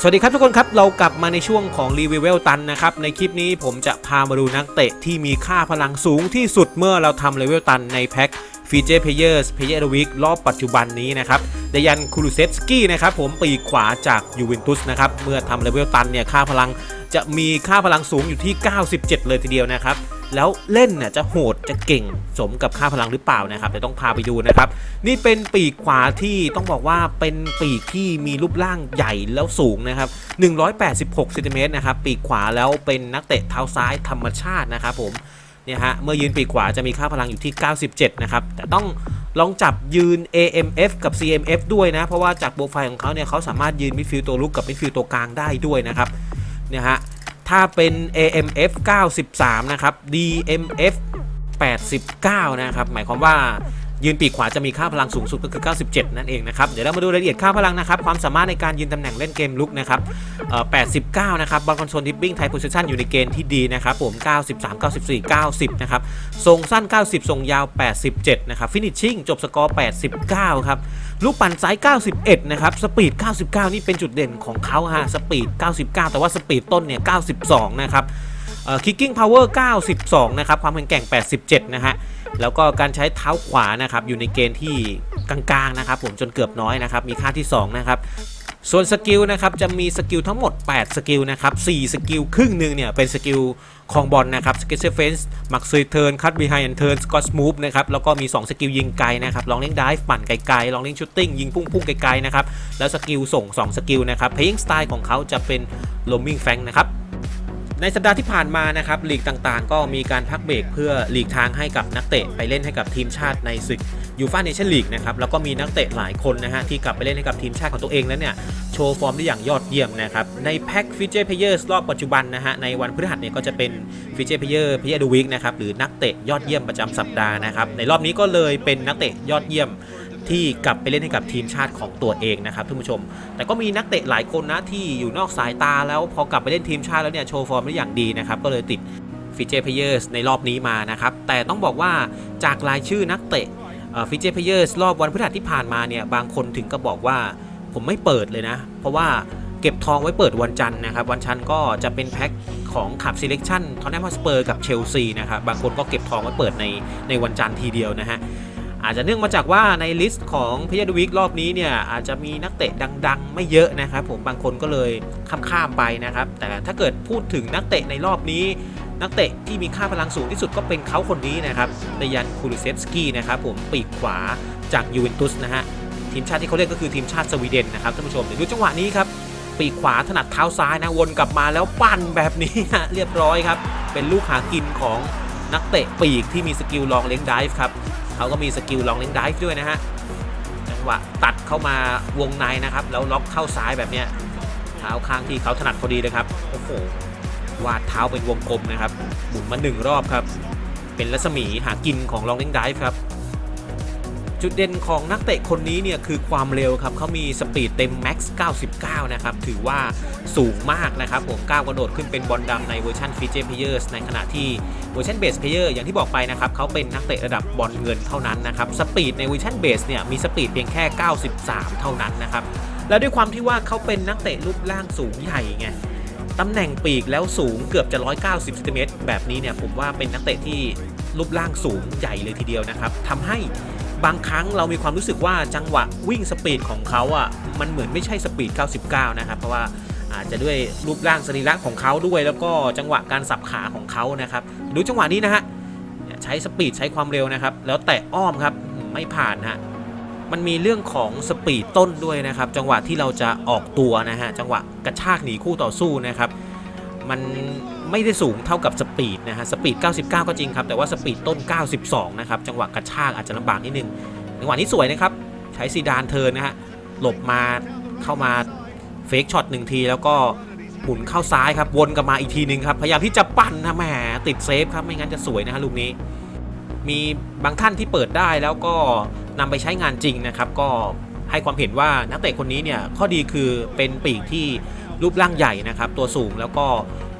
สวัสดีครับทุกคนครับ เรากลับมาในช่วงของรีวิวเวลตันนะครับ ในคลิปนี้ผมจะพามาดูนักเตะที่มีค่าพลังสูงที่สุดเมื่อเราทำเลเวลตันในแพ็คฟีเจอร์เพเยอร์สเพเยอร์วิกรอบปัจจุบันนี้นะครับเดยันคูลูเซฟสกี้นะครับผมปีกขวาจากยูเวนตุสนะครับเมื่อทำเลเวลตันเนี่ยค่าพลังจะมีค่าพลังสูงอยู่ที่ 97 เลยทีเดียวนะครับ แล้วเล่นน่ะจะโหดจะเก่งสมกับค่าพลังหรือเปล่านะครับเดี๋ยวต้องพาไปดูนะครับ นี่เป็นปีกขวาที่ต้องบอกว่าเป็นปีกที่มีรูปร่างใหญ่แล้วสูงนะครับ 186เซนติเมตรนะครับปีกขวาแล้วเป็นนักเตะเท้าซ้ายธรรมชาตินะครับผมเนี่ยฮะเมื่อยืนปีกขวาจะมีค่าพลังอยู่ที่ 97 นะครับ แต่ต้องลองจับยืน AMF กับ CMF ด้วยนะ เพราะว่าจากโปรไฟล์ของเขาเนี่ยเขาสามารถยืนมิดฟิลด์ตัวลุกกับมิดฟิลด์ตัวกลางได้ด้วยนะครับเนี่ยฮะ ถ้าเป็น AMF 93 นะครับ DMF 89 นะครับ หมายความว่า ยืนปีกขวาจะมีค่าพลังสูงสุดก็คือ 97 นั่นเองนะครับ เดี๋ยวเรามาดูรายละเอียดค่าพลังนะครับ ความสามารถในการยืนตำแหน่งเล่นเกมลุกนะครับ89 นะครับบอลคอนโทรลทิปปิ้งไทยโพซิชันอยู่ในเกณฑ์ที่ดีนะครับผม 93 94 90 นะครับ ทรงสั้น 90 ทรงยาว 87 นะครับ ฟินิชชิ่งจบสกอร์ 89 ครับ ลูกปั่นซ้าย 91 นะครับ สปีด 99 นี่เป็นจุดเด่นของเขาฮะ สปีด 99 แต่ว่าสปีดต้นเนี่ย 92 นะครับคิกกิ้งพาวเวอร์ 92 นะครับ ความแข็งแกร่ง 87 นะฮะ แล้วก็การใช้เท้าขวานะครับอยู่ในเกณฑ์ที่กลางๆนะครับผมจนเกือบน้อยนะครับมีค่าที่ 2 นะครับส่วนสกิลนะครับจะมีสกิลทั้งหมด 8 สกิลนะครับ4สกิลครึ่งหนึ่งเนี่ยเป็นสกิลของบอลนะครับสกิลเซฟเฟนส์มักซุยเทิร์นคัตบีไฮแอนเทิร์นสกอตสมูฟนะครับแล้วก็มี 2 สกิลยิงไกลนะครับลองเล่งดิฟปั่นไกลๆลองเล่งชูตติ้งยิงพุ่งๆไกลๆนะครับแล้วสกิลส่ง 2 สกิลนะครับเพลงสไตล์ของเขาจะเป็นโ o ม m ิ n งแฟงนะครับ ในสัปดาห์ที่ผ่านมานะครับลีกต่างๆ ก็มีการพักเบรกเพื่อหลีกทางให้กับนักเตะไปเล่นให้กับทีมชาติในศึกยูฟ่าเนชั่นลีกนะครับแล้วก็มีนักเตะหลายคนนะฮะที่กลับไปเล่นให้กับทีมชาติของตัวเองแล้วเนี่ยโชว์ฟอร์มได้อย่างยอดเยี่ยมนะครับในแพ็กฟิเจอร์เพเยอร์รอบปัจจุบันนะฮะในวันพฤหัสเนี่ยก็จะเป็นฟิเจอร์เพเยอร์เพเยอร์ดูวิกนะครับหรือนักเตะยอดเยี่ยมประจำสัปดาห์นะครับในรอบนี้ก็เลยเป็นนักเตะยอดเยี่ยม ที่กลับไปเล่นให้กับทีมชาติของตัวเองนะครับท่านผู้ชม แต่ก็มีนักเตะหลายคนนะที่อยู่นอกสายตาแล้วพอกลับไปเล่นทีมชาติแล้วเนี่ยโชว์ฟอร์มได้อย่างดีนะครับก็เลยติดฟิเจเพเยอร์สในรอบนี้มานะครับแต่ต้องบอกว่าจากรายชื่อนักเตะฟิเจเพเยอร์สรอบวันพฤหัสที่ผ่านมาเนี่ยบางคนถึงก็บอกว่าผมไม่เปิดเลยนะ เพราะว่าเก็บทองไว้เปิดวันจันทร์นะครับ วันจันทร์ก็จะเป็นแพ็คของขับ selection ทอนแนมฮอสเปอร์กับเชลซีนะครับ บางคนก็เก็บทองไว้เปิดในในวันจันทร์ทีเดียวนะฮะ อาจจะเนื่องมาจากว่าในลิสต์ของพยาดวิกรอบนี้เนี่ยอาจจะมีนักเตะดัง ๆ ไม่เยอะนะครับ ผมบางคนก็เลยข้ามๆไปนะครับ แต่ถ้าเกิดพูดถึงนักเตะในรอบนี้ นักเตะที่มีค่าพลังสูงที่สุดก็เป็นเขาคนนี้นะครับเดยันคูลิเซฟสกี้นะครับผมปีกขวาจากยูเวนตุสนะฮะทีมชาติที่เขาเล่นก็คือทีมชาติสวีเดนนะครับท่านผู้ชมเดี๋ยวดูจังหวะนี้ครับปีกขวาถนัดเท้าซ้ายนะวนกลับมาแล้วปั้นแบบนี้นะเรียบร้อยครับเป็นลูกหากินของนักเตะปีกที่มีสกิลลองเลี้ยงดิฟครับ เขาก็มีสกิลลองเล่นดิฟด้วยนะฮะจังหวะตัดเข้ามาวงในนะครับ แล้วล็อกเข้าซ้ายแบบเนี้ยเท้าข้างที่เขาถนัดพอดีเลยครับโอ้โหวาดเท้าเป็นวงกลมนะครับหมุนมาหนึ่งรอบครับ เป็นรัศมีหากินของลองเล่นดิฟครับ จุดเด่นของนักเตะคนนี้เนี่ยคือความเร็วครับเขามีสปีดเต็มแม็กซ์99 นะครับ ถือว่าสูงมากนะครับผมก้าวกระโดดขึ้นเป็นบอลดำในเวอร์ชันฟีเจอร์เพเยอร์ในขณะที่เวอร์ชันเบสเพเยอร์อย่างที่บอกไปนะครับเขาเป็นนักเตะระดับบอลเงินเท่านั้นนะครับสปีดในเวอร์ชันเบสเนี่ยมีสปีดเพียงแค่ 93 เท่านั้นนะครับแล้วด้วยความที่ว่าเขาเป็นนักเตะรูปร่างสูงใหญ่ไงตำแหน่งปีกแล้วสูงเกือบจะ 190เซนติเมตรแบบนี้เนี่ยผมว่าเป็นนักเตะที่รูปร่างสูงใหญ่เลยทีเดียวนะครับทำให้ บางครั้งเรามีความรู้สึกว่าจังหวะวิ่งสปีดของเขาอะมันเหมือนไม่ใช่สปีด 99 นะครับ เพราะว่าอาจจะด้วยรูปร่างสรีระของเขาด้วยแล้วก็จังหวะการสับขาของเขานะครับ ดูจังหวะนี้นะฮะใช้สปีดใช้ความเร็วนะครับ แล้วแตะอ้อมครับไม่ผ่านฮะมันมีเรื่องของสปีดต้นด้วยนะครับ จังหวะที่เราจะออกตัวนะฮะจังหวะกระชากหนีคู่ต่อสู้นะครับ มัน ไม่ได้สูงเท่ากับสปีดนะฮะสปีด 99 ก็จริงครับ แต่ว่าสปีดต้น 92 นะครับ จังหวะกระชากอาจจะลำบากนิดนึงจังหวะนี้สวยนะครับ ใช้ซีดานเทิร์นนะฮะหลบมาเข้ามาเฟกช็อตหนึ่งทีแล้วก็หมุนเข้าซ้ายครับวนกลับมาอีกทีหนึ่งครับพยายามที่จะปั้นนะแหมติดเซฟครับไม่งั้นจะสวยนะฮะลูกนี้ มีบางท่านที่เปิดได้แล้วก็นำไปใช้งานจริงนะครับก็ให้ความเห็นว่านักเตะคนนี้เนี่ยข้อดีคือเป็นปีกที่รูปร่างใหญ่นะครับตัวสูงแล้วก็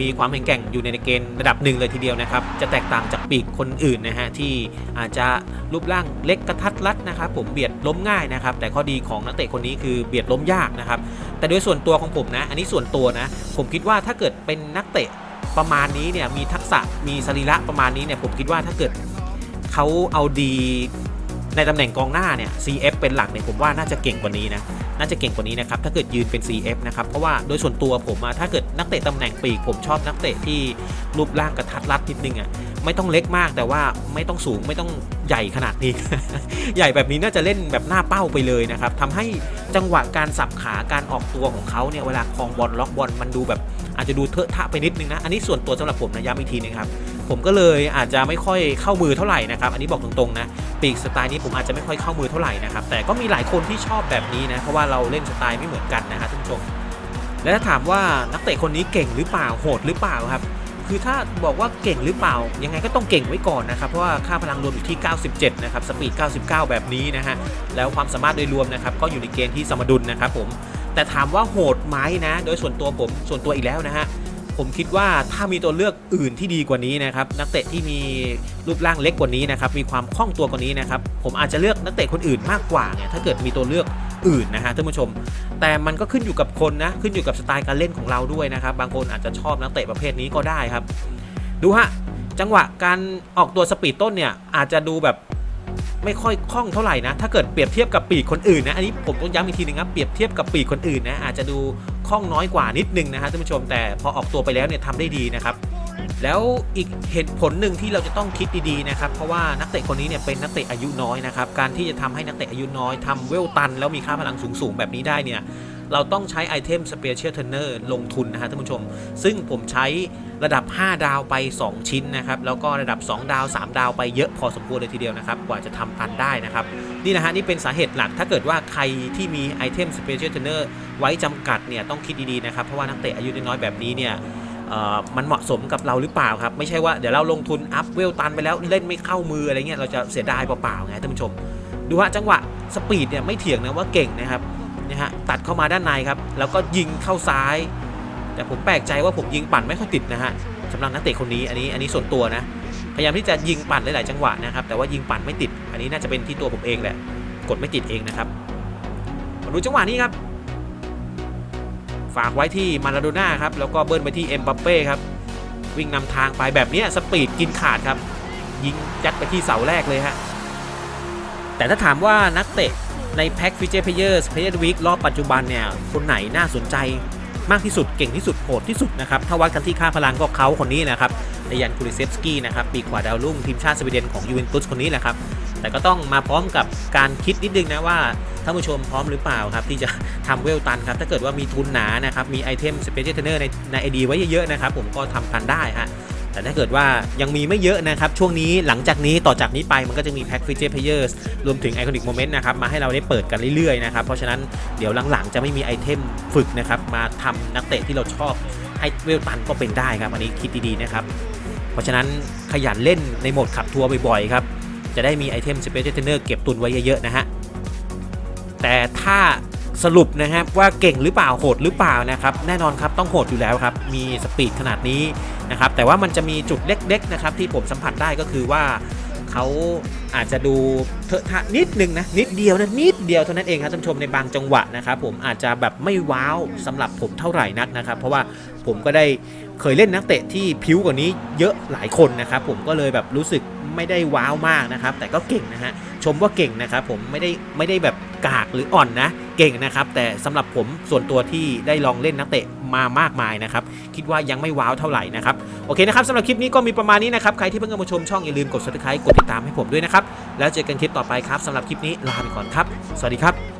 มีความแข็งแกร่งอยู่ในเกณฑ์ระดับหนึ่งเลยทีเดียวนะครับ จะแตกต่างจากปีกคนอื่นนะฮะที่อาจจะรูปร่างเล็กกระทัดรัดนะครับผมเบียดล้มง่ายนะครับ แต่ข้อดีของนักเตะคนนี้คือเบียดล้มยากนะครับ แต่โดยส่วนตัวของผมนะ อันนี้ส่วนตัวนะ ผมคิดว่าถ้าเกิดเป็นนักเตะประมาณนี้เนี่ยมีทักษะมีสรีระประมาณนี้เนี่ยผมคิดว่าถ้าเกิดเขาเอาดีในตำแหน่งกองหน้าเนี่ย CF เป็นหลักเนี่ยผมว่าน่าจะเก่งกว่านี้นะ น่าจะเก่งกว่านี้นะครับถ้าเกิดยืนเป็น CF นะครับเพราะว่าโดยส่วนตัวผมอะถ้าเกิดนักเตะตำแหน่งปีกผมชอบนักเตะที่รูปร่างกระทัดรัดนิดนึงอะไม่ต้องเล็กมากแต่ว่าไม่ต้องสูงไม่ต้องใหญ่ขนาดนี้ ใหญ่แบบนี้น่าจะเล่นแบบหน้าเป้าไปเลยนะครับทำให้จังหวะการสับขาการออกตัวของเขาเนี่ยเวลาคลองบอลล็อกบอลมันดูแบบอาจจะดูเทอะทะไปนิดนึงนะ อันนี้ส่วนตัวสำหรับผมนะย้ำอีกทีนึงครับ ผมก็เลยอาจจะไม่ค่อยเข้ามือเท่าไหร่นะครับ อันนี้บอกตรงๆนะปีกสไตล์นี้ผมอาจจะไม่ค่อยเข้ามือเท่าไหร่นะครับ แต่ก็มีหลายคนที่ชอบแบบนี้นะ เพราะว่าเราเล่นสไตล์ไม่เหมือนกันนะฮะท่านผู้ชม และถ้าถามว่านักเตะคนนี้เก่งหรือเปล่าโหดหรือเปล่าครับ คือถ้าบอกว่าเก่งหรือเปล่า ยังไงก็ต้องเก่งไว้ก่อนนะครับ เพราะว่าค่าพลังรวมอยู่ที่ 97 นะครับ สปีด 99 แบบนี้นะฮะ แล้วความสามารถโดยรวมนะครับ ก็อยู่ในเกณฑ์ที่สมดุลนะครับผม แต่ถามว่าโหดไหมนะ โดยส่วนตัวผม ส่วนตัวอีกแล้วนะฮะ ผมคิดว่าถ้ามีตัวเลือกอื่นที่ดีกว่านี้นะครับนักเตะที่มีรูปร่างเล็กกว่านี้นะครับมีความคล่องตัวกว่านี้นะครับผมอาจจะเลือกนักเตะคนอื่นมากกว่าเนี่ยถ้าเกิดมีตัวเลือกอื่นนะฮะท่านผู้ชม แต่มันก็ขึ้นอยู่กับคนนะขึ้นอยู่กับสไตล์การเล่นของเราด้วยนะครับบางคนอาจจะชอบนักเตะประเภทนี้ก็ได้ครับ ดูฮะจังหวะการออกตัวสปีดต้นเนี่ยอาจจะดูแบบไม่ค่อยคล่องเท่าไหร่นะ ถ้าเกิดเปรียบเทียบกับปีกคนอื่นนะ อันนี้ผมต้องย้ำอีกทีนึงครับ เปรียบเทียบกับปีกคนอื่นนะ อาจจะดู คล่องน้อยกว่านิดนึงนะฮะท่านผู้ชมแต่พอออกตัวไปแล้วเนี่ยทำได้ดีนะครับแล้วอีกเหตุผลหนึ่งที่เราจะต้องคิดดีๆนะครับ เพราะว่านักเตะคนนี้เนี่ยเป็นนักเตะอายุน้อยนะครับ การที่จะทำให้นักเตะอายุน้อยทำเวลตัน แล้วมีค่าพลังสูงๆแบบนี้ได้เนี่ย เราต้องใช้ไอเทม Special Turner ลงทุนนะฮะท่านผู้ชม ซึ่งผมใช้ระดับ 5 ดาวไป 2 ชิ้นนะครับ แล้วก็ระดับ 2 ดาว 3 ดาวไปเยอะพอสมควรเลยทีเดียวนะครับ กว่าจะทำตันได้นะครับ นี่นะฮะนี่เป็นสาเหตุหลักถ้าเกิดว่าใครที่มีไอเทม Special Turner ไว้จำกัดเนี่ยต้องคิดดีๆนะครับ เพราะว่านักเตะอายุน้อยๆแบบนี้เนี่ยมันเหมาะสมกับเราหรือเปล่าครับ ไม่ใช่ว่าเดี๋ยวเราลงทุนอัพเวลตันไปแล้วเล่นไม่เข้ามืออะไรเงี้ยเราจะเสียดายเปล่าๆไงท่านผู้ชม ดูฮะจังหวะสปีดเนี่ยไม่เถียงนะว่าเก่งนะครับ นะฮะตัดเข้ามาด้านในครับ แล้วก็ยิงเข้าซ้าย แต่ผมแปลกใจว่าผมยิงปั่นไม่ค่อยติดนะฮะสำหรับนักเตะคนนี้อันนี้อันนี้ส่วนตัวนะพยายามที่จะยิงปั่นหลายๆจังหวะนะครับ แต่ว่ายิงปั่นไม่ติด อันนี้น่าจะเป็นที่ตัวผมเองแหละกดไม่ติดเองนะครับมาดูจังหวะนี้ครับ ฝากไว้ที่มาราโดน่าครับแล้วก็เบิ้ลไปที่เอ็มบัปเป้ครับวิ่งนำทางไปแบบนี้สปีดกินขาดครับ ยิงยัดไปที่เสาแรกเลยฮะแต่ถ้าถามว่านักเตะ ในแพ็กฟิเจอร์เพเยอร์สเพเยอร์วีครอบปัจจุบันเนี่ย คนไหนน่าสนใจมากที่สุดเก่งที่สุดโหดที่สุดนะครับ ถ้าวัดกันที่ค่าพลังก็เขาคนนี้นะครับเดยันคูริเซฟสกี้นะครับ ปีกขวาดาวรุ่งทีมชาติสวีเดนของยูเวนตุสคนนี้แหละครับ แต่ก็ต้องมาพร้อมกับการคิดนิดนึงนะว่าท่านผู้ชมพร้อมหรือเปล่าครับ ที่จะทำเวลตันครับ ถ้าเกิดว่ามีทุนหนานะครับ มีไอเทมสเปเชียลเทรนเนอร์ในในไอดีไว้เยอะๆนะครับ ผมก็ทำกันได้ฮะ แต่ถ้าเกิดว่ายังมีไม่เยอะนะครับ ช่วงนี้หลังจากนี้ต่อจากนี้ไปมันก็จะมีแพ็กฟิเจอร์เพเยอร์รวมถึงไอคอนิกโมเมนต์นะครับมาให้เราได้เปิดกันเรื่อยๆนะครับ เพราะฉะนั้นเดี๋ยวหลังๆ จะไม่มีไอเทมฝึกนะครับมาทำนักเตะที่เราชอบให้เวลตันก็เป็นได้ครับอันนี้คิดดีๆนะครับเพราะฉะนั้นขยันเล่นในโหมดขับทัวร์บ่อยๆครับจะได้มีไอเทมสเปเชียลเทนเนอร์เก็บตุนไว้เยอะๆนะฮะแต่ถ้า สรุปนะครับว่าเก่งหรือเปล่าโหดหรือเปล่านะครับแน่นอนครับต้องโหดอยู่แล้วครับมีสปีดขนาดนี้นะครับแต่ว่ามันจะมีจุดเล็กๆนะครับที่ผมสัมผัสได้ก็คือว่าเขาอาจจะดูเถอะทะนิดนึงนะนิดเดียวนะนิดเดียวเท่านั้นเองครับท่านผู้ชมในบางจังหวะนะครับผมอาจจะแบบไม่ว้าวสำหรับผมเท่าไหร่นักนะครับ เพราะว่าผมก็ได้ เคยเล่นนักเตะที่พิ้วกว่านี้เยอะหลายคนนะครับผมก็เลยแบบรู้สึกไม่ได้ว้าวมากนะครับ แต่ก็เก่งนะฮะชมว่าเก่งนะครับผมไม่ได้ไม่ได้แบบกากหรืออ่อนนะ เก่งนะครับ แต่สำหรับผมส่วนตัวที่ได้ลองเล่นนักเตะมามากมายนะครับ คิดว่ายังไม่ว้าวเท่าไหร่นะครับ โอเคนะครับสำหรับคลิปนี้ก็มีประมาณนี้นะครับ ใครที่เพิ่งเข้ามาชมช่องอย่าลืมกด subscribe กดติดตามให้ผมด้วยนะครับ แล้วเจอกันคลิปต่อไปครับสำหรับคลิปนี้ลาไปก่อนครับ สวัสดีครับ